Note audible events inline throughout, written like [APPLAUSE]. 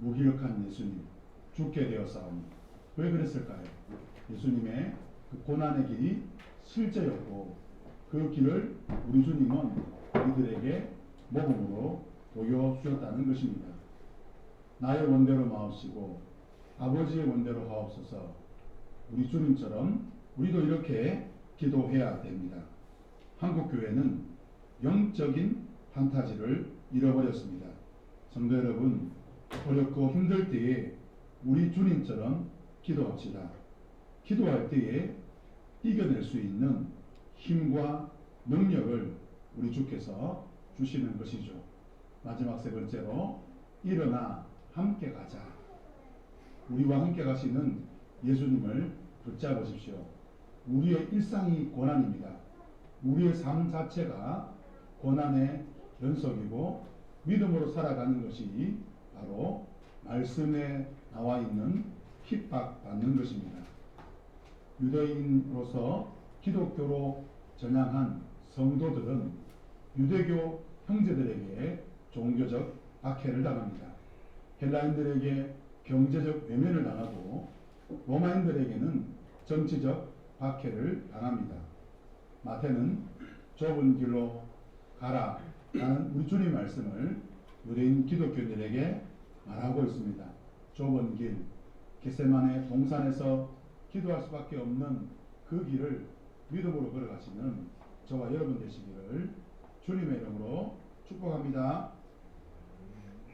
무기력한 예수님 죽게 되었사오니 왜 그랬을까요? 예수님의 그 고난의 길이 실제였고 그 길을 우리 주님은 우리들에게 모범으로 보여주셨다는 것입니다. 나의 원대로 마옵시고 아버지의 원대로 하옵소서 우리 주님처럼 우리도 이렇게 기도해야 됩니다. 한국 교회는 영적인 판타지를 잃어버렸습니다. 성도 여러분, 어렵고 힘들 때에 우리 주님처럼 기도합시다. 기도할 때에 이겨낼 수 있는 힘과 능력을 우리 주께서 주시는 것이죠. 마지막 세 번째로 일어나 함께 가자. 우리와 함께 가시는 예수님을 붙잡으십시오. 우리의 일상이 고난입니다. 우리의 삶 자체가 고난의 연속이고 믿음으로 살아가는 것이 바로 말씀에 나와 있는 핍박받는 것입니다. 유대인으로서 기독교로 전향한 성도들은 유대교 형제들에게 종교적 박해를 당합니다. 헬라인들에게 경제적 외면을 당하고 로마인들에게는 정치적 박해를 당합니다. 마태는 좁은 길로 가라 라는 우리 주님 말씀을 유대인 기독교인들에게 말하고 있습니다. 좁은 길, 겟세만의 동산에서 기도할 수밖에 없는 그 길을 믿음으로 걸어가시는 저와 여러분 되시기를 주님의 이름으로 축복합니다.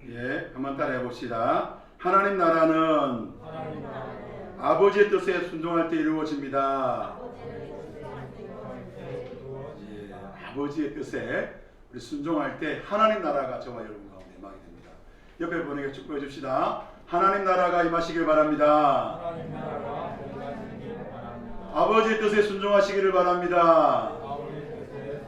예, 한번 따라해 봅시다. 하나님 나라는 하나님 나라는 아버지의 뜻에 순종할 때 이루어집니다. 아버지의 뜻에 우리 순종할 때 하나님 나라가 저와 여러분 가운데 임하게 됩니다. 옆에 분에게 축복해 줍시다. 하나님 나라가 임하시길 바랍니다. 아버지의 뜻에 순종하시기를 바랍니다. 아버지의.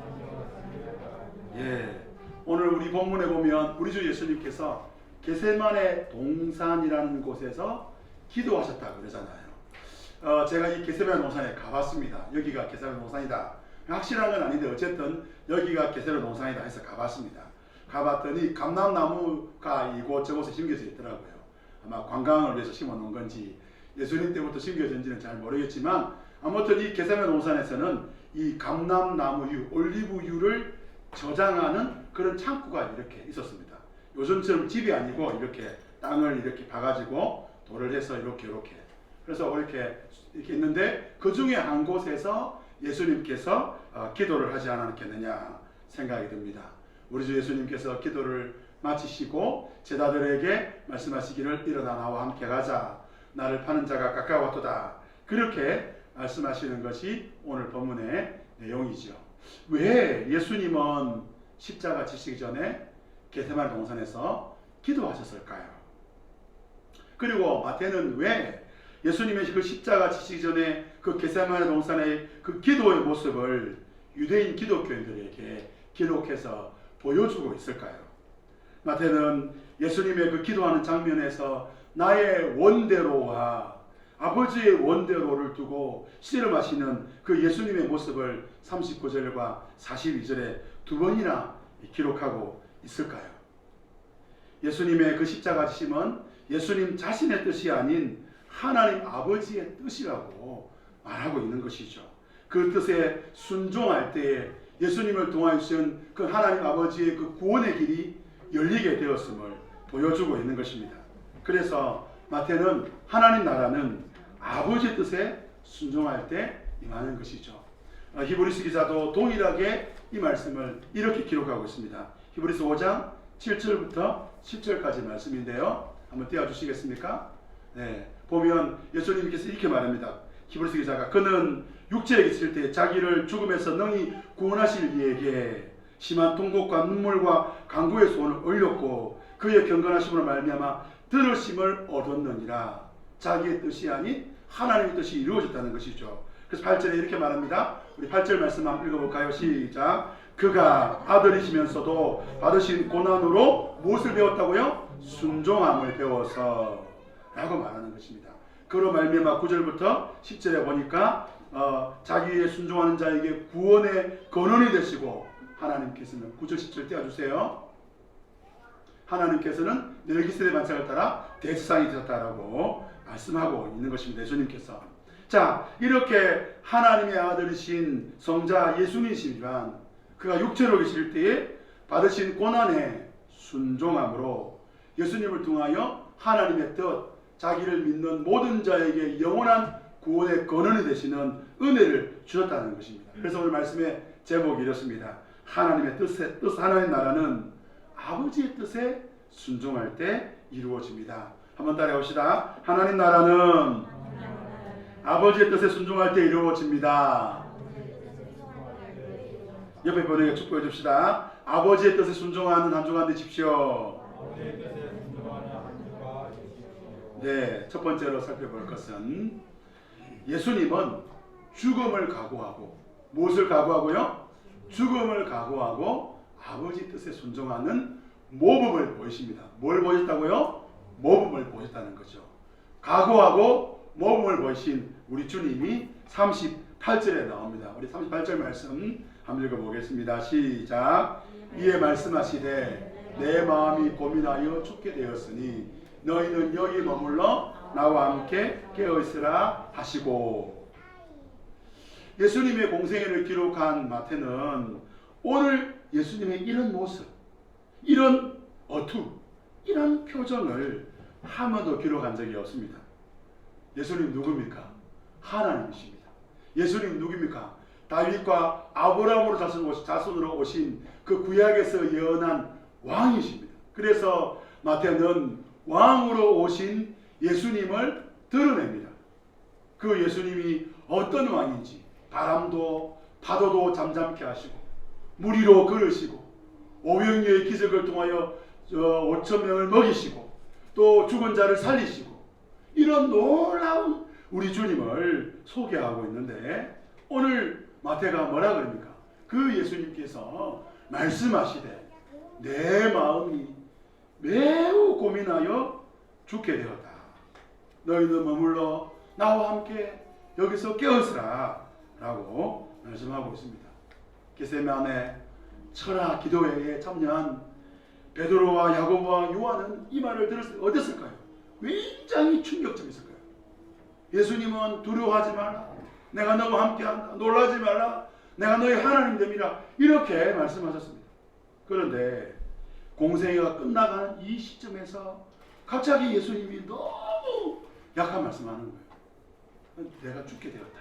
예. 오늘 우리 본문에 보면 우리 주 예수님께서 게세만의 동산이라는 곳에서 기도하셨다고 그러잖아요. 어, 제가 이 게세만 동산에 가봤습니다. 여기가 게세만 동산이다. 확실한 건 아닌데 어쨌든 여기가 게세만 동산이다 해서 가봤습니다. 가봤더니 감람나무가 이곳저곳에 심겨져 있더라고요. 아마 관광을 위해서 심어 놓은 건지 예수님 때부터 심겨진지는 잘 모르겠지만 아무튼 이 게세만 동산에서는 이 감람나무유, 올리브유를 저장하는 그런 창고가 이렇게 있었습니다. 요즘처럼 집이 아니고 이렇게 땅을 이렇게 봐가지고 돌을 해서 이렇게 이렇게 그래서 이렇게 이렇게 있는데 그 중에 한 곳에서 예수님께서 어, 기도를 하지 않았겠느냐 생각이 듭니다. 우리 주 예수님께서 기도를 마치시고 제자들에게 말씀하시기를 일어나 나와 함께 가자 나를 파는 자가 가까웠도다 그렇게 말씀하시는 것이 오늘 본문의 내용이죠. 왜 예수님은 십자가 지시기 전에 게세마리 동산에서 기도하셨을까요? 그리고 마태는 왜 예수님의 그 십자가 지시기 전에 그 게세마리 동산의 그 기도의 모습을 유대인 기독교인들에게 기록해서 보여주고 있을까요? 마태는 예수님의 그 기도하는 장면에서 나의 원대로와 아버지의 원대로를 두고 씨름하시는 그 예수님의 모습을 39절과 42절에 두 번이나 기록하고 있을까요? 예수님의 그 십자가 지심은 예수님 자신의 뜻이 아닌 하나님 아버지의 뜻이라고 말하고 있는 것이죠. 그 뜻에 순종할 때에 예수님을 통하여 주신 그 하나님 아버지의 그 구원의 길이 열리게 되었음을 보여주고 있는 것입니다. 그래서 마태는 하나님 나라는 아버지의 뜻에 순종할 때 임하는 것이죠. 어, 히브리스 기자도 동일하게 이 말씀을 이렇게 기록하고 있습니다. 히브리스 5장 7절부터 10절까지 말씀인데요. 한번 띄워 주시겠습니까? 네. 보면 예수님께서 이렇게 말합니다. 히브리스 기자가 그는 육체에 있을 때 자기를 죽음에서 능히 구원하실 이에게 심한 통곡과 눈물과 간구의 소원을 올렸고 그의 경건하심으로 말미암아 들으심을 얻었느니라. 자기의 뜻이 아닌 하나님의 뜻이 이루어졌다는 것이죠. 그래서 8절에 이렇게 말합니다. 우리 8절 말씀 한번 읽어볼까요? 시작. 그가 아들이시면서도 받으신 고난으로 무엇을 배웠다고요? 순종함을 배워서 라고 말하는 것입니다. 그로 말미암아 9절부터 10절에 보니까 어, 자기의 순종하는 자에게 구원의 근원이 되시고 하나님께서는 9절 10절 띄워주세요. 하나님께서는 멜기세덱 반차를 따라 대제사장이 되셨다라고 말씀하고 있는 것입니다. 예수님께서. 자, 이렇게 하나님의 아들이신 성자 예수님이시지만 그가 육체로 계실 때에 받으신 고난에 순종함으로 예수님을 통하여 하나님의 뜻, 자기를 믿는 모든 자에게 영원한 구원의 근원이 되시는 은혜를 주셨다는 것입니다. 그래서 오늘 말씀의 제목이 이렇습니다. 하나님의 뜻에, 뜻 하나의 나라는 아버지의 뜻에 순종할 때 이루어집니다. 한번 따라해 봅시다. 하나님 나라는 아버지의 뜻에 순종할 때 이루어집니다. 옆에 분에게 축복해 줍시다. 아버지의 뜻에 순종하는 한 주간 되십시오. 아버지의 뜻에 순종하는 한 주가 되십시오. 네, 첫 번째로 살펴볼 것은 예수님은 죽음을 각오하고 무엇을 각오하고요? 죽음을 각오하고 아버지 뜻에 순종하는 모범을 보이십니다. 뭘 보였다고요? 모범을 보였다는 거죠. 각오하고 모범을 보이신 우리 주님이 38절에 나옵니다. 우리 38절 말씀 한번 읽어보겠습니다. 시작. 이에 말씀하시되 내 마음이 고민하여 죽게 되었으니 너희는 여기 머물러 나와 함께 깨어 있으라 하시고 예수님의 공생애를 기록한 마태는 오늘 예수님의 이런 모습, 이런 어투, 이런 표정을 한 번도 기록한 적이 없습니다. 예수님 누굽니까? 하나님이십니다. 예수님 누굽니까? 다윗과 아브라함으로 자손으로 오신 그 구약에서 예언한 왕이십니다. 그래서 마태는 왕으로 오신 예수님을 드러냅니다. 그 예수님이 어떤 왕인지 바람도 파도도 잠잠케 하시고 물 위로 걸으시고 오병이의 기적을 통하여 저 5천 명을 먹이시고 또 죽은 자를 살리시고 이런 놀라운 우리 주님을 소개하고 있는데 오늘 마태가 뭐라 그럽니까? 그 예수님께서 말씀하시되 내 마음이 매우 고민하여 죽게 되었다. 너희는 머물러 나와 함께 여기서 깨어있으라 라고 말씀하고 있습니다. 게세만의 철학 기도회에 참여한 베드로와 야고보와 요한은 이 말을 들었을 때 어땠을까요? 굉장히 충격적이었을 거예요. 예수님은 두려워하지 말라. 내가 너와 함께한다. 놀라지 말라. 내가 너희 하나님 됨이라. 이렇게 말씀하셨습니다. 그런데 공생애가 끝나가는 이 시점에서 갑자기 예수님이 너무 약한 말씀하는 거예요. 내가 죽게 되었다.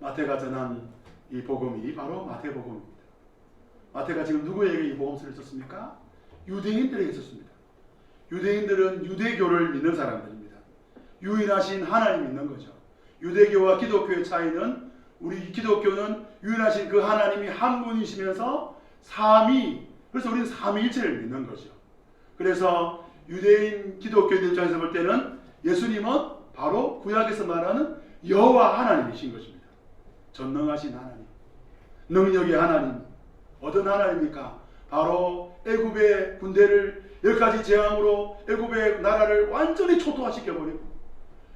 마태가 전한 이 복음이 바로 마태복음입니다. 마태가 지금 누구에게 이 복음서를 썼습니까? 유대인들에게 썼습니다. 유대인들은 유대교를 믿는 사람들입니다. 유일하신 하나님 믿는 거죠. 유대교와 기독교의 차이는 우리 기독교는 유일하신 그 하나님이 한 분이시면서 삼위 그래서 우리는 삼위일체를 믿는 거죠. 그래서 유대인 기독교인 입장에서 볼 때는 예수님은 바로 구약에서 말하는 여호와 하나님이신 것입니다. 전능하신 하나님, 능력의 하나님, 어떤 하나님입니까? 바로 애굽의 군대를 열 가지 재앙으로 애굽의 나라를 완전히 초토화시켜 버리고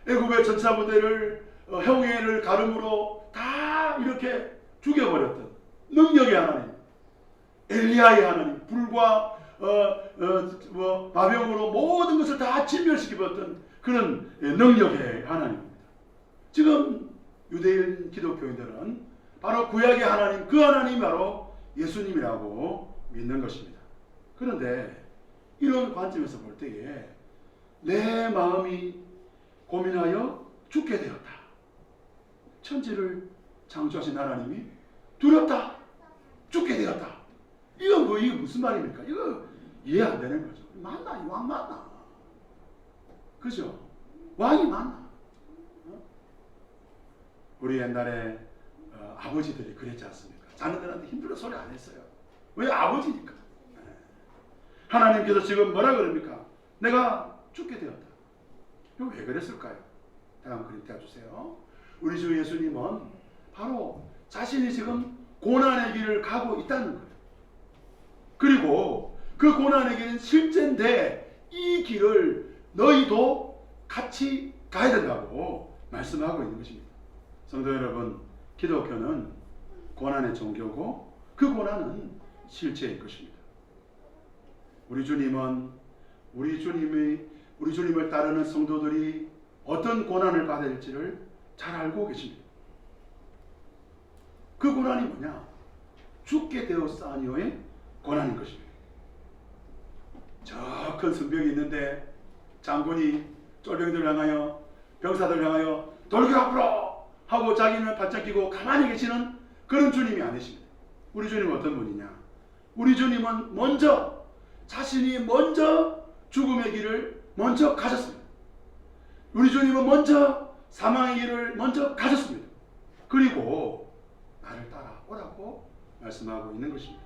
애굽의 전차 부대를 어, 형해를 가름으로 다 이렇게 죽여버렸던 능력의 하나님, 엘리야의 하나님, 불과 어, 어, 뭐 마병으로 모든 것을 다 진멸시켜버렸던 그런 예, 능력의 하나님입니다. 지금 유대인 기독교인들은 바로 구약의 하나님, 그 하나님이 바로 예수님이라고 믿는 것입니다. 그런데 이런 관점에서 볼 때에 내 마음이 고민하여 죽게 되었다. 천지를 창조하신 하나님이 두렵다. 죽게 되었다. 이건 뭐, 이거 무슨 말입니까? 이거 이해 안 되는 거죠. 맞나? 이왕 맞나? 그죠? 왕이 맞나? 어? 우리 옛날에 어, 아버지들이 그랬지 않습니까? 자녀들한테 힘들어 소리 안 했어요. 왜 아버지니까. 네. 하나님께서 지금 뭐라 그럽니까? 내가 죽게 되었다. 이거 왜 그랬을까요? 다음 그림 떼주세요. 우리 주 예수님은 바로 자신이 지금 고난의 길을 가고 있다는 거예요. 그리고 그 길은 실제인데 이 길을 너희도 같이 가야 된다고 말씀하고 있는 것입니다. 성도 여러분, 기독교는 고난의 종교고 그 고난은 실체일 것입니다. 우리 주님은 우리 주님이 우리 주님을 따르는 성도들이 어떤 고난을 받아야 될지를 잘 알고 계십니다. 그 고난이 뭐냐? 죽게 되었사니오의 고난인 것입니다. 저 큰 성벽이 있는데 장군이 쫄병들을 향하여 병사들을 향하여 돌격 앞으로 하고 자기는 바짝 끼고 가만히 계시는 그런 주님이 아니십니다. 우리 주님은 어떤 분이냐? 우리 주님은 먼저 자신이 먼저 죽음의 길을 먼저 가셨습니다. 우리 주님은 먼저 사망의 길을 먼저 가셨습니다. 그리고 나를 따라오라고 말씀하고 있는 것입니다.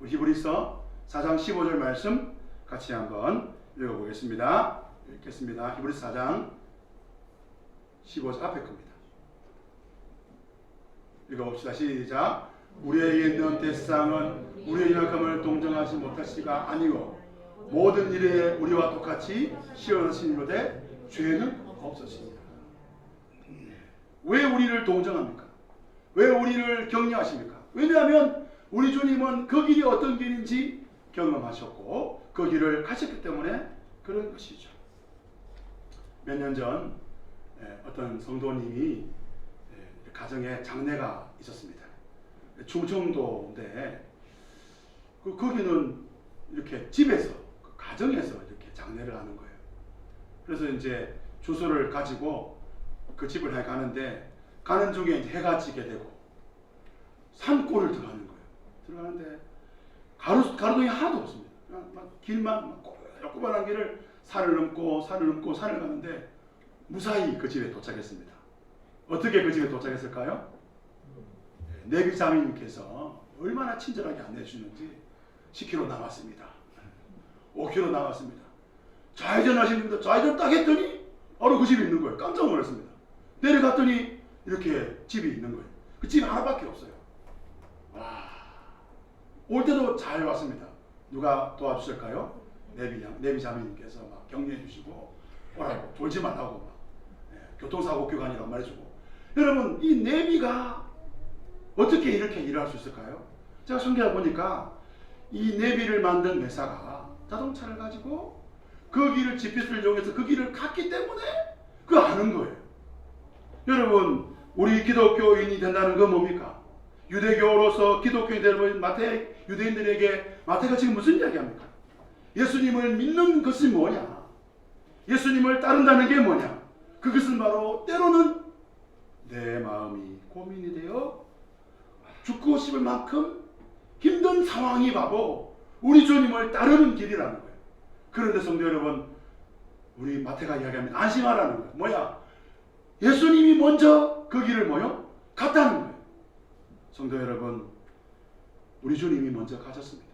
우리 히브리서 4장 15절 말씀 같이 한번 읽어보겠습니다. 읽겠습니다. 히브리서 4장 15절 앞에 겁니다. 읽어봅시다. 시작. 우리에게 있는 대상은 우리의 약함을 동정하지 못하시가 아니고 모든 일에 우리와 똑같이 시원하시는데 죄는 없으십니다. 왜 우리를 동정합니까? 왜 우리를 격려하십니까? 왜냐하면 우리 주님은 그 길이 어떤 길인지 경험하셨고 그 길을 가셨기 때문에 그런 것이죠. 몇 년 전 어떤 성도님이 예, 가정에 장례가 있었습니다. 충청도인데 그 거기는 이렇게 집에서 그 가정에서 이렇게 장례를 하는 거예요. 그래서 이제 주소를 가지고 그 집을 향해 가는데 가는 중에 이제 해가 지게 되고 산골을 들어가는 거예요. 들어가는데 가로 가로등이 하나도 없습니다. 그냥 막 길만 막 조그만한 길을 산을 넘고 산을 넘고 산을 가는데 무사히 그 집에 도착했습니다. 어떻게 그 집에 도착했을까요? 내비자매님께서 얼마나 친절하게 안내해 주는지 10km 남았습니다. 5km 남았습니다. 좌회전 하시는데 좌회전 딱 했더니 바로 그 집이 있는 거예요. 깜짝 놀랐습니다. 내려갔더니 이렇게 집이 있는 거예요. 그집 하나밖에 없어요. 와, 올 때도 잘 왔습니다. 누가 도와주실까요? 내비 내비 자매님께서 막 격려해 주시고 오라고 졸지 말라고 막 예, 교통사고 교관이라고 말해주고 여러분 이 내비가 어떻게 이렇게 일할 수 있을까요? 제가 성경을 보니까 이 내비를 만든 회사가 자동차를 가지고 그 길을 GPS를 이용해서 그 길을 갔기 때문에 그 아는 거예요. 여러분 우리 기독교인이 된다는 건 뭡니까? 유대교로서 기독교인 되는 마태 유대인들에게 마태가 지금 무슨 이야기합니까? 예수님을 믿는 것이 뭐냐? 예수님을 따른다는 게 뭐냐? 그것은 바로 때로는 내 마음이 고민이 되어 죽고 싶을 만큼 힘든 상황이 바로 우리 주님을 따르는 길이라는 거예요. 그런데 성도 여러분, 우리 마태가 이야기합니다. 안심하라는 거예요. 뭐야? 예수님이 먼저 그 길을 뭐요? 갔다는 거예요. 성도 여러분, 우리 주님이 먼저 가셨습니다.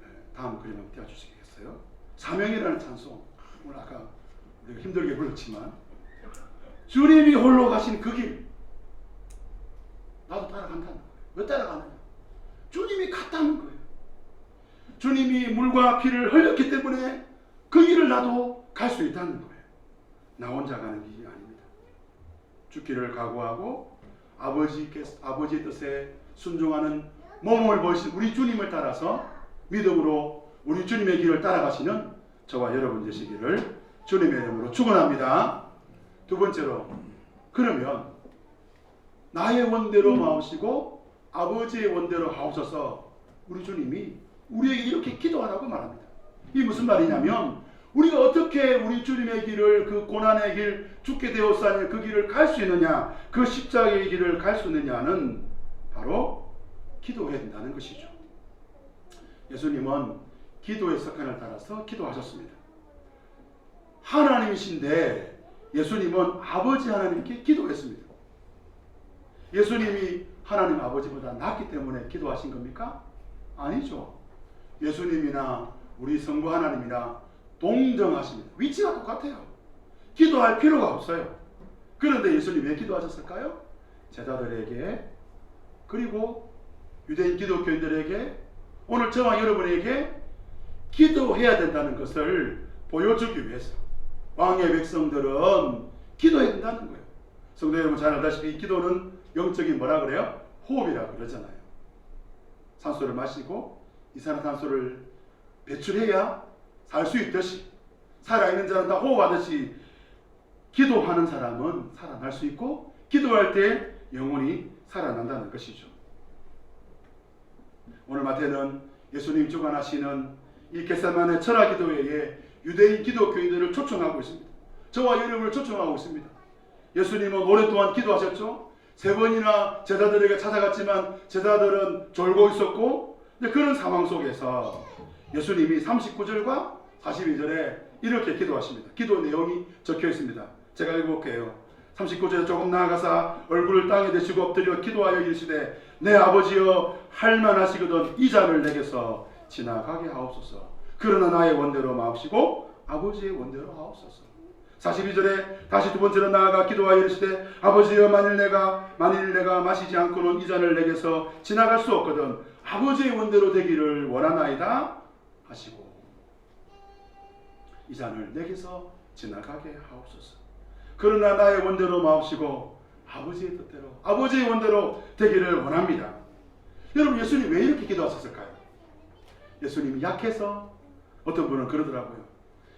네, 다음 그림 한번 띄워주시겠어요? 사명이라는 찬송. 오늘 아까 우리가 힘들게 불렀지만 주님이 홀로 가신 그 길. 나도 따라간다는 거예요. 왜 따라가느냐? 주님이 갔다는 거예요. 주님이 물과 피를 흘렸기 때문에 그 길을 나도 갈 수 있다는 거예요. 나 혼자 가는 길이 아닙니다. 죽기를 각오하고 아버지께 아버지의 뜻에 순종하는 몸을 버신 우리 주님을 따라서 믿음으로 우리 주님의 길을 따라가시는 저와 여러분 되시기를 주님의 이름으로 축원합니다. 두 번째로 그러면 나의 원대로 마으시고 아버지의 원대로 하옵소서 우리 주님이 우리에게 이렇게 기도하라고 말합니다. 이 무슨 말이냐면 우리가 어떻게 우리 주님의 길을 그 고난의 길 죽게 되었사니 그 길을 갈 수 있느냐 그 십자가의 길을 갈 수 있느냐는 바로 기도해야 된다는 것이죠. 예수님은 기도의 습관을 따라서 기도하셨습니다. 하나님이신데 예수님은 아버지 하나님께 기도했습니다. 예수님이 하나님 아버지보다 낫기 때문에 기도하신 겁니까? 아니죠. 예수님이나 우리 성부 하나님이나 동정하십니다. 위치가 똑같아요. 기도할 필요가 없어요. 그런데 예수님 왜 기도하셨을까요? 제자들에게 그리고 유대인 기독교인들에게 오늘 저와 여러분에게 기도해야 된다는 것을 보여주기 위해서 왕의 백성들은 기도해야 된다는 거예요. 성도 여러분 잘 알다시피 기도는 영적인 뭐라 그래요? 호흡이라 그러잖아요. 산소를 마시고 이산화탄소를 배출해야 살 수 있듯이 살아있는 자는 다 호흡하듯이 기도하는 사람은 살아날 수 있고 기도할 때 영혼이 살아난다는 것이죠. 오늘 마태는 예수님 주관하시는 이 겟세만의 철학 기도회에 유대인 기독교인들을 초청하고 있습니다. 저와 여러분을 초청하고 있습니다. 예수님은 오랫동안 기도하셨죠. 세 번이나 제자들에게 찾아갔지만 제자들은 졸고 있었고 그런 상황 속에서 예수님이 39절과 42절에 이렇게 기도하십니다. 기도 내용이 적혀 있습니다. 제가 읽어볼게요. 39절에 조금 나아가사 얼굴을 땅에 대시고 엎드려 기도하여 이르시되 내 아버지여 할만하시거든 이 잔을 내게서 지나가게 하옵소서. 그러나 나의 원대로 마옵시고 아버지의 원대로 하옵소서. 42절에 다시 두 번째로 나아가 기도하여 이르시되 아버지여 만일 내가 만일 내가 마시지 않고는 이 잔을 내게서 지나갈 수 없거든 아버지의 원대로 되기를 원하나이다 하시고 이 잔을 내게서 지나가게 하옵소서. 그러나 나의 원대로 마옵시고 아버지의 뜻대로 아버지의 원대로 되기를 원합니다. 여러분 예수님 왜 이렇게 기도하셨을까요? 예수님이 약해서 어떤 분은 그러더라고요.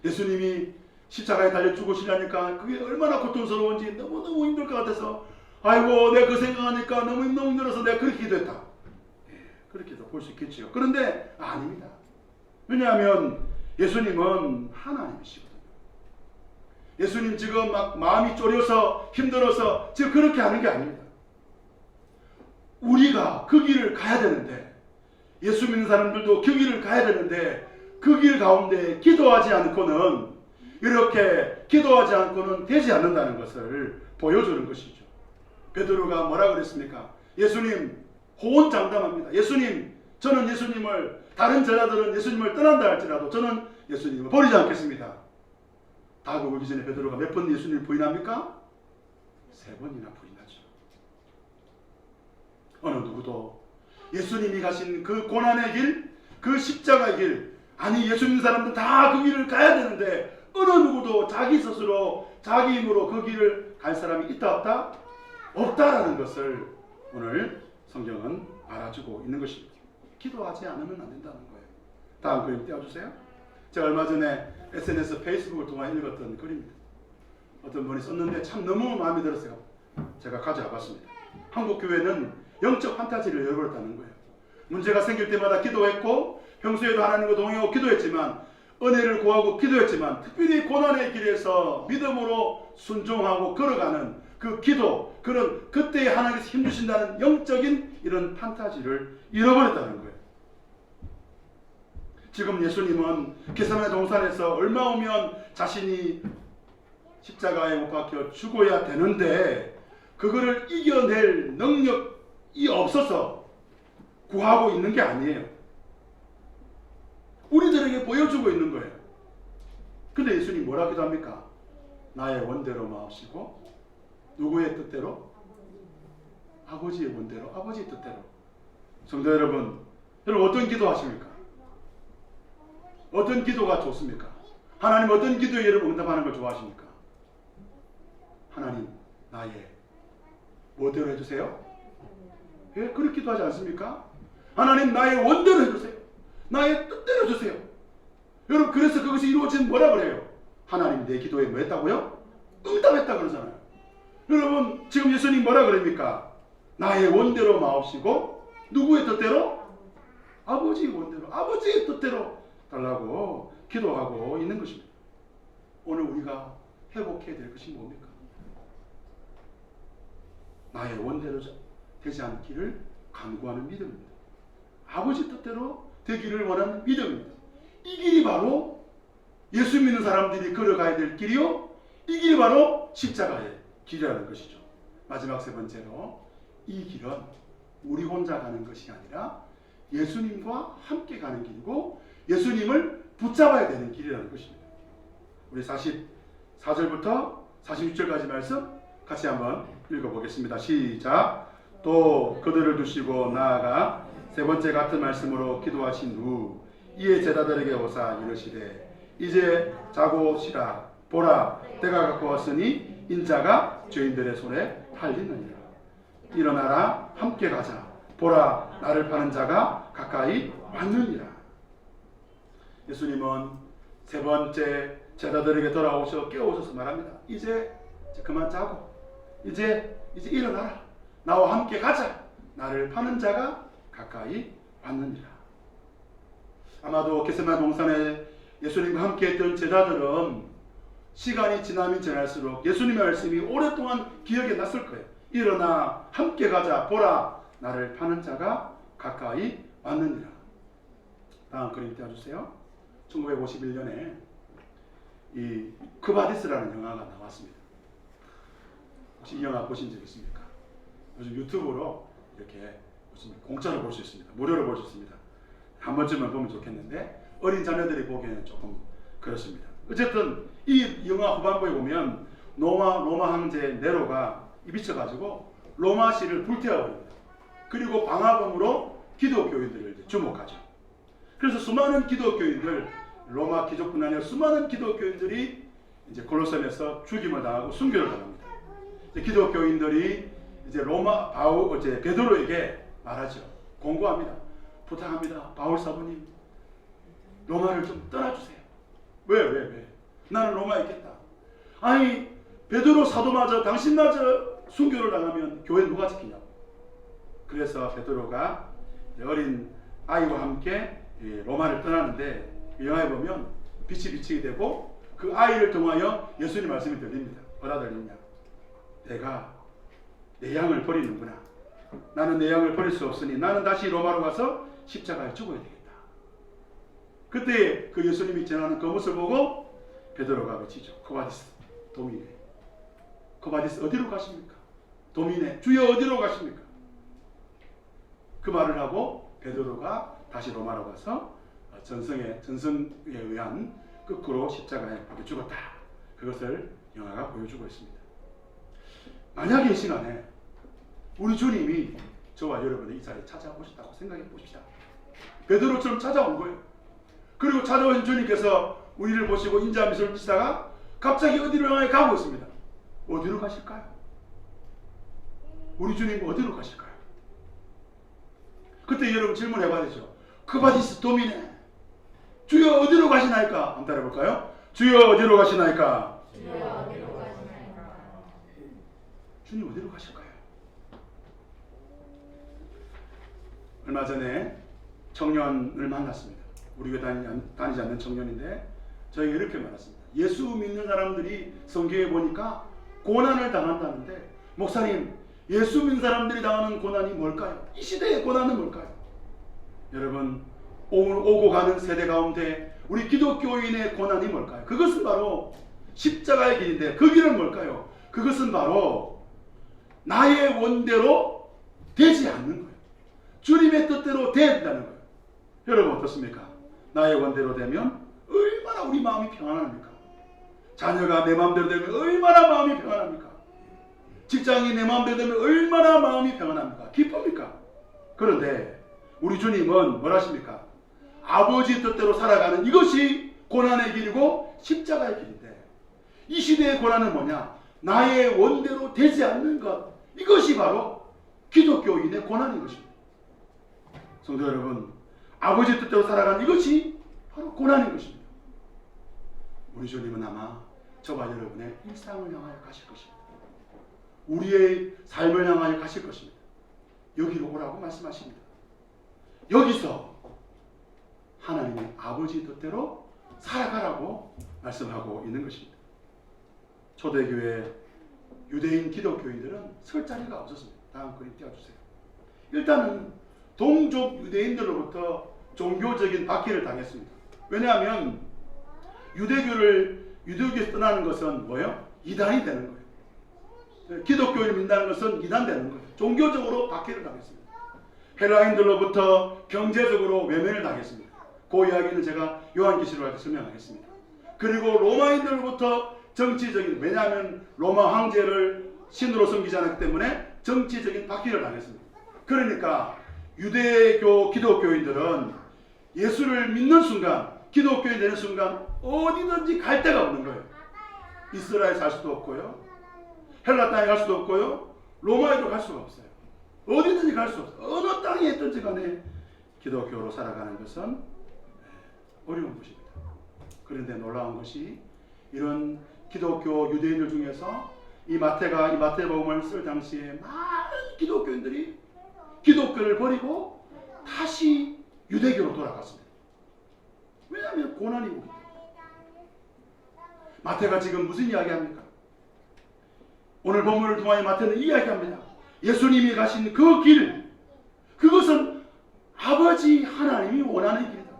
예수님이 십자가에 달려 죽으시려니까 그게 얼마나 고통스러운지 너무너무 힘들 것 같아서 아이고 내가 그 생각하니까 너무 너무 힘들어서 내가 그렇게 기도했다. 예, 그렇게도 볼 수 있겠지요. 그런데 아닙니다. 왜냐하면 예수님은 하나님이시거든요. 예수님 지금 막 마음이 졸여서 힘들어서 지금 그렇게 하는 게 아닙니다. 우리가 그 길을 가야 되는데 예수 믿는 사람들도 그 길을 가야 되는데 그 길 가운데 기도하지 않고는 이렇게 기도하지 않고는 되지 않는다는 것을 보여주는 것이죠. 베드로가 뭐라 그랬습니까? 예수님 호언장담합니다. 예수님 저는 예수님을 다른 제자들은 예수님을 떠난다 할지라도 저는 예수님을 버리지 않겠습니다. 다음 오기 전에 베드로가 몇 번 예수님을 부인합니까? 세 번이나 부인하죠. 어느 누구도 예수님이 가신 그 고난의 길, 그 십자가의 길, 아니 예수 믿는 사람들 다 그 길을 가야 되는데 어느 누구도 자기 스스로 자기 힘으로 그 길을 갈 사람이 있다 없다? 없다라는 것을 오늘 성경은 알아주고 있는 것입니다. 기도하지 않으면 안 된다는 거예요. 다음 그림 띄워주세요. 제가 얼마 전에 SNS 페이스북을 통해 읽었던 글입니다. 어떤 분이 썼는데 참 너무 마음에 들었어요. 제가 가져와 봤습니다. 한국 교회는 영적 판타지를 열어버렸다는 거예요. 문제가 생길 때마다 기도했고 평소에도 하나님과 동행하고 기도했지만 은혜를 구하고 기도했지만 특별히 고난의 길에서 믿음으로 순종하고 걸어가는 그 기도 그런 그때 하나님께서 힘주신다는 영적인 이런 판타지를 잃어버렸다는 거예요. 지금 예수님은 게사만의 동산에서 얼마 오면 자신이 십자가에 못 박혀 죽어야 되는데 그거를 이겨낼 능력이 없어서 구하고 있는 게 아니에요. 우리들에게 보여주고 있는 거예요. 근데 예수님 뭐라 기도합니까? 나의 원대로 마옵시고 누구의 뜻대로? 아버지의 원대로, 아버지의 뜻대로. 성도 여러분, 여러분 어떤 기도 하십니까? 어떤 기도가 좋습니까? 하나님 어떤 기도에 여러분 응답하는 걸 좋아하십니까? 하나님 나의 뭐대로 해주세요? 예, 그렇게 기도하지 않습니까? 하나님 나의 원대로 해주세요. 나의 뜻대로 해주세요. 여러분 그래서 그것이 이루어진 뭐라 그래요? 하나님 내 기도에 뭐 했다고요? 응답했다 그러잖아요. 여러분 지금 예수님 뭐라 그럽니까? 나의 원대로 마옵시고 누구의 뜻대로? 아버지의 원대로 아버지의 뜻대로 달라고 기도하고 있는 것입니다. 오늘 우리가 회복해야 될 것이 뭡니까? 나의 원대로 되지 않기를 간구하는 믿음입니다. 아버지 뜻대로 되기를 원하는 믿음입니다. 이 길이 바로 예수 믿는 사람들이 걸어가야 될 길이요. 이 길이 바로 십자가의 길이라는 것이죠. 마지막 세 번째로 이 길은 우리 혼자 가는 것이 아니라 예수님과 함께 가는 길이고 예수님을 붙잡아야 되는 길이라는 것입니다. 우리 44절부터 46절까지 말씀 같이 한번 읽어보겠습니다. 시작. 또 그들을 두시고 나아가 세 번째 같은 말씀으로 기도하신 후 이에 제자들에게 오사 이르시되 이제 자고 쉬라 보라 때가 가까웠으니 인자가 죄인들의 손에 팔리느니라 일어나라 함께 가자 보라 나를 파는 자가 가까이 왔느니라 예수님은 세 번째 제자들에게 돌아오셔 깨우셔서 말합니다. 이제, 그만 자고 이제 이제 일어나라. 나와 함께 가자. 나를 파는 자가 가까이 왔느니라. 아마도 게세마 동산에 예수님과 함께 했던 제자들은 시간이 지나면 지날수록 예수님의 말씀이 오랫동안 기억에 났을 거예요. 일어나 함께 가자. 보라. 나를 파는 자가 가까이 왔느니라. 다음 그림 띄워주세요. 1951년에 이 크바디스라는 영화가 나왔습니다. 혹시 이 영화 보신 적 있습니까? 요즘 유튜브로 이렇게 무슨 공짜로 볼 수 있습니다. 무료로 볼 수 있습니다. 한 번쯤은 보면 좋겠는데 어린 자녀들이 보기에는 조금 그렇습니다. 어쨌든 이 영화 후반부에 보면 로마 로마 황제 네로가 미쳐가지고 로마시를 불태워버립니다. 그리고 방화범으로 기독교인들을 주목하죠. 그래서 수많은 기독교인들 로마 귀족뿐 아니라 수많은 기독교인들이 이제 골로셈에서 죽임을 당하고 순교를 당합니다. 이제 기독교인들이 이제 로마 바울 이제 베드로에게 말하죠. 공고합니다. 부탁합니다. 바울 사부님 로마를 좀 떠나주세요. 왜 왜 왜? 나는 로마에 있겠다. 아니 베드로 사도마저 당신마저 순교를 당하면 교회 누가 지키냐고. 그래서 베드로가 어린 아이와 함께 이 로마를 떠나는데 이 영화에 보면 빛이 비치게 되고 그 아이를 통하여 예수님 말씀이 들립니다. 뭐라 들리냐? 내가 내 양을 버리는구나. 나는 내 양을 버릴 수 없으니 나는 다시 로마로 가서 십자가에 죽어야 되겠다. 그때 그 예수님이 지나는 그 모습을 보고 베드로가 외치죠. 코바디스 도미네. 코바디스 어디로 가십니까? 도미네 주여 어디로 가십니까? 그 말을 하고 베드로가 다시 로마로 가서 전성의 전성에 의한 거꾸로 십자가에 박혀 죽었다. 그것을 영화가 보여주고 있습니다. 만약에 이 시간에 우리 주님이 저와 여러분을 이 자리에 찾아오셨다고 생각해 보십시다. 베드로처럼 찾아온 거예요. 그리고 찾아오신 주님께서 우리를 보시고 인자 미소를 지다가 갑자기 어디로 향해 가고 있습니다. 어디로 가실까요? 우리 주님 어디로 가실까요? 그때 여러분 질문해 봐야 되죠. 크바디스 도미네. 주여 어디로 가시나이까? 한번 따라해볼까요? 주여 어디로 가시나이까? 주여 어디로 가시나이까? 주님 어디로 가실까요? 얼마 전에 청년을 만났습니다. 우리 교회 다니지, 않- 다니지 않는 청년인데 저희가 이렇게 말했습니다. 예수 믿는 사람들이 성경에 보니까 고난을 당한다는데 목사님 예수 믿는 사람들이 당하는 고난이 뭘까요? 이 시대의 고난은 뭘까요? 여러분 오고 가는 세대 가운데 우리 기독교인의 고난이 뭘까요? 그것은 바로 십자가의 길인데 그 길은 뭘까요? 그것은 바로 나의 원대로 되지 않는 거예요. 주님의 뜻대로 된다는 거예요. 여러분 어떻습니까? 나의 원대로 되면 얼마나 우리 마음이 평안합니까? 자녀가 내 마음대로 되면 얼마나 마음이 평안합니까? 직장이 내 마음대로 되면 얼마나 마음이 평안합니까? 기쁩니까? 그런데 우리 주님은 뭘 하십니까? 아버지 뜻대로 살아가는 이것이 고난의 길이고 십자가의 길인데 이 시대의 고난은 뭐냐? 나의 원대로 되지 않는 것. 이것이 바로 기독교인의 고난인 것입니다. 성도 여러분, 아버지 뜻대로 살아가는 이것이 바로 고난인 것입니다. 우리 주님은 아마 저와 여러분의 일상을 향하여 가실 것입니다. 우리의 삶을 향하여 가실 것입니다. 여기로 오라고 말씀하십니다. 여기서 하나님의 아버지 뜻대로 살아가라고 말씀하고 있는 것입니다. 초대교회 유대인 기독교인들은 설 자리가 없었습니다. 다음 그림 띄워주세요. 일단은 동족 유대인들로부터 종교적인 박해를 당했습니다. 왜냐하면 유대교를 유대교에서 떠나는 것은 뭐예요? 이단이 되는 거예요. 기독교를 믿는다는 것은 이단 되는 거예요. 종교적으로 박해를 당했습니다. 헬라인들로부터 경제적으로 외면을 당했습니다. 그 이야기는 제가 요한계시록 할 때 설명하겠습니다. 그리고 로마인들로부터 정치적인 왜냐하면 로마 황제를 신으로 섬기지 않았기 때문에 정치적인 박해를 당했습니다. 그러니까 유대교 기독교인들은 예수를 믿는 순간 기독교인 되는 순간 어디든지 갈 데가 없는 거예요. 이스라엘 살 수도 없고요. 헬라 땅에 갈 수도 없고요. 로마에도 갈 수가 없어요. 어디든지 갈 수 없어요. 어느 땅에 있든지 간에 기독교로 살아가는 것은 어려운 것입니다. 그런데 놀라운 것이 이런 기독교 유대인들 중에서 이 마태가 이 마태복음을 쓸 당시에 많은 기독교인들이 기독교를 버리고 다시 유대교로 돌아갔습니다. 왜냐하면 고난이 오기 때문에. 마태가 지금 무슨 이야기합니까? 오늘 본문을 통하여 마태는 이야기합니다. 예수님이 가신 그 길, 그것은 아버지 하나님이 원하는 길이다.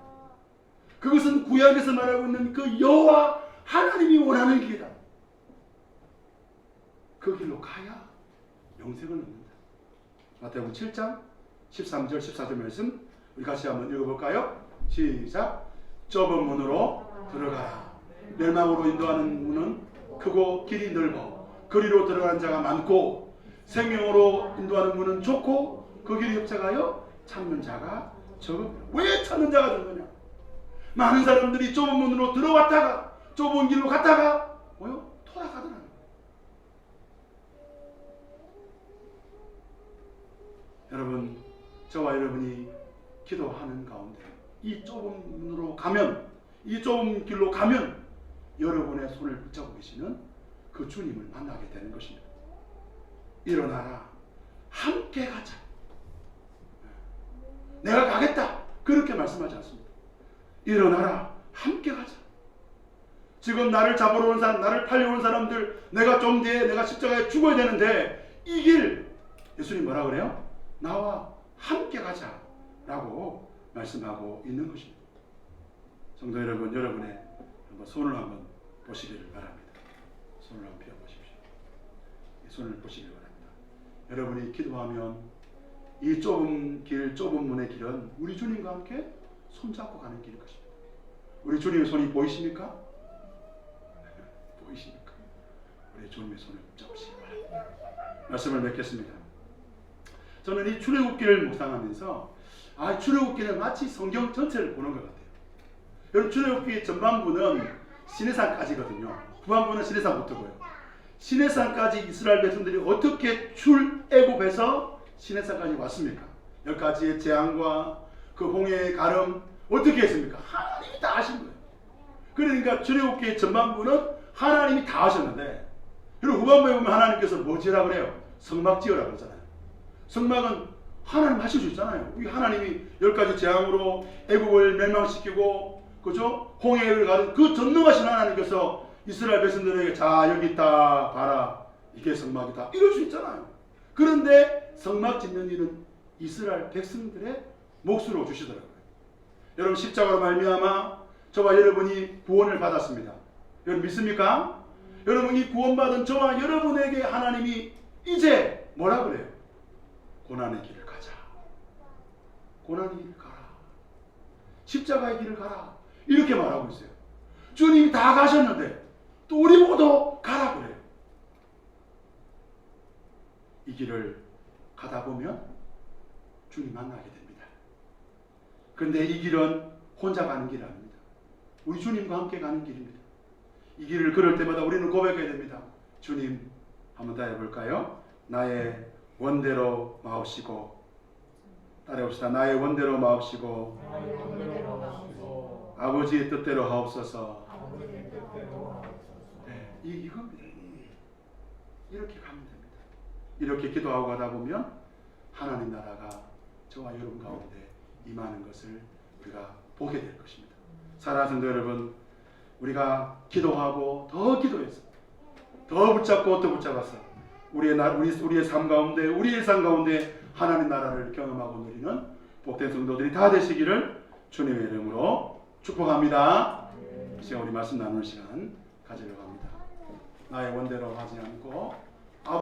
그것은 구약에서 말하고 있는 그 여호와 하나님이 원하는 길이다. 그 길로 가야 영생을 얻는다. 마태복음 7장 13절 14절 말씀 우리 같이 한번 읽어볼까요? 시작. 좁은 문으로 들어가라. 멸망으로 인도하는 문은 크고 길이 넓어 거리로 들어가는 자가 많고 생명으로 인도하는 문은 좁고 그 길이 협착하여 찾는 자가 적어. 왜 찾는 자가 적느냐? 많은 사람들이 좁은 문으로 들어왔다가 좁은 길로 갔다가 뭐요? 돌아가더라는 거예요. 여러분, 저와 여러분이 기도하는 가운데 이 좁은 문으로 가면 이 좁은 길로 가면 여러분의 손을 붙잡고 계시는 그 주님을 만나게 되는 것입니다. 일어나라. 함께 가자. 내가 가겠다. 그렇게 말씀하지 않습니다. 일어나라. 함께 가자. 지금 나를 잡으러 온 사람, 나를 팔려온 사람들, 내가 좀 뒤에 내가 십자가에 죽어야 되는데 이 길, 예수님 뭐라 그래요? 나와 함께 가자. 라고 말씀하고 있는 것입니다. 성도 여러분, 여러분의 한번 손을 한번 보시기를 바랍니다. 손을 한번 펴 보십시오. 이 손을 보시기를 바랍니다. 여러분이 기도하면 이 좁은 길, 좁은 문의 길은 우리 주님과 함께 손잡고 가는 길일 것입니다. 우리 주님의 손이 보이십니까? [LAUGHS] 보이십니까? 우리 주님의 손을 잡으시기 바랍니다. 말씀을 맺겠습니다. 저는 이 출애굽기를 묵상하면서 아 출애굽기는 마치 성경 전체를 보는 것 같아요. 여러분 출애굽기 전반부는 시내산까지거든요. 후반부는 시내산부터고요. 시내산까지 이스라엘 백성들이 어떻게 출애굽해서 시내산까지 왔습니까? 열 가지의 재앙과 그 홍해의 가름 어떻게 했습니까? 하나님이 다 하신 거예요. 그러니까 출애굽기 전반부는 하나님이 다 하셨는데 그리고 후반부에 보면 하나님께서 뭐 지으라 그래요? 성막 지으라 그러잖아요. 성막은 하나님 하실 수 있잖아요. 우리 하나님이 열 가지 재앙으로 애국을 멸망시키고 그죠? 홍해를 가는 그 전능하신 하나님께서 이스라엘 백성들에게 자 여기 있다 봐라 이게 성막이다 이럴 수 있잖아요. 그런데 성막 짓는 일은 이스라엘 백성들의 몫으로 주시더라고요. 여러분 십자가로 말미암아 저와 여러분이 구원을 받았습니다. 여러분 믿습니까? 여러분 이 구원받은 저와 여러분에게 하나님이 이제 뭐라 그래요? 고난의 길을 가자. 고난의 길을 가라. 십자가의 길을 가라. 이렇게 말하고 있어요. 주님이 다 가셨는데 또 우리 모두 가라 그래요. 이 길을 가다 보면 주님 만나게 됩니다. 그런데 이 길은 혼자 가는 길이 아닙니다. 우리 주님과 함께 가는 길입니다. 이 길을 걸을 때마다 우리는 고백해야 됩니다. 주님, 한번 따라 해볼까요? 나의 원대로 마옵시고 따라해봅시다. 나의 원대로 마옵시고 아버지의 뜻대로 하옵소서. 네, 이, 이겁니다. 이렇게 가면 됩니다. 이렇게 기도하고 가다 보면 하나님 나라가 저와 여러분 가운데 임하는 것을 우리가 보게 될 것입니다. 사랑하는 여러분, 우리가 기도하고 더 기도해서 더 붙잡고 더 붙잡아서 우리의 나, 우리 우리의 삶 가운데 우리의 삶 가운데 하나님 나라를 경험하고 누리는 복된 성도들이 다 되시기를 주님의 이름으로 축복합니다. 이 시간 우리 말씀 나누는 시간 가지려고 합니다. 나의 원대로 하지 않고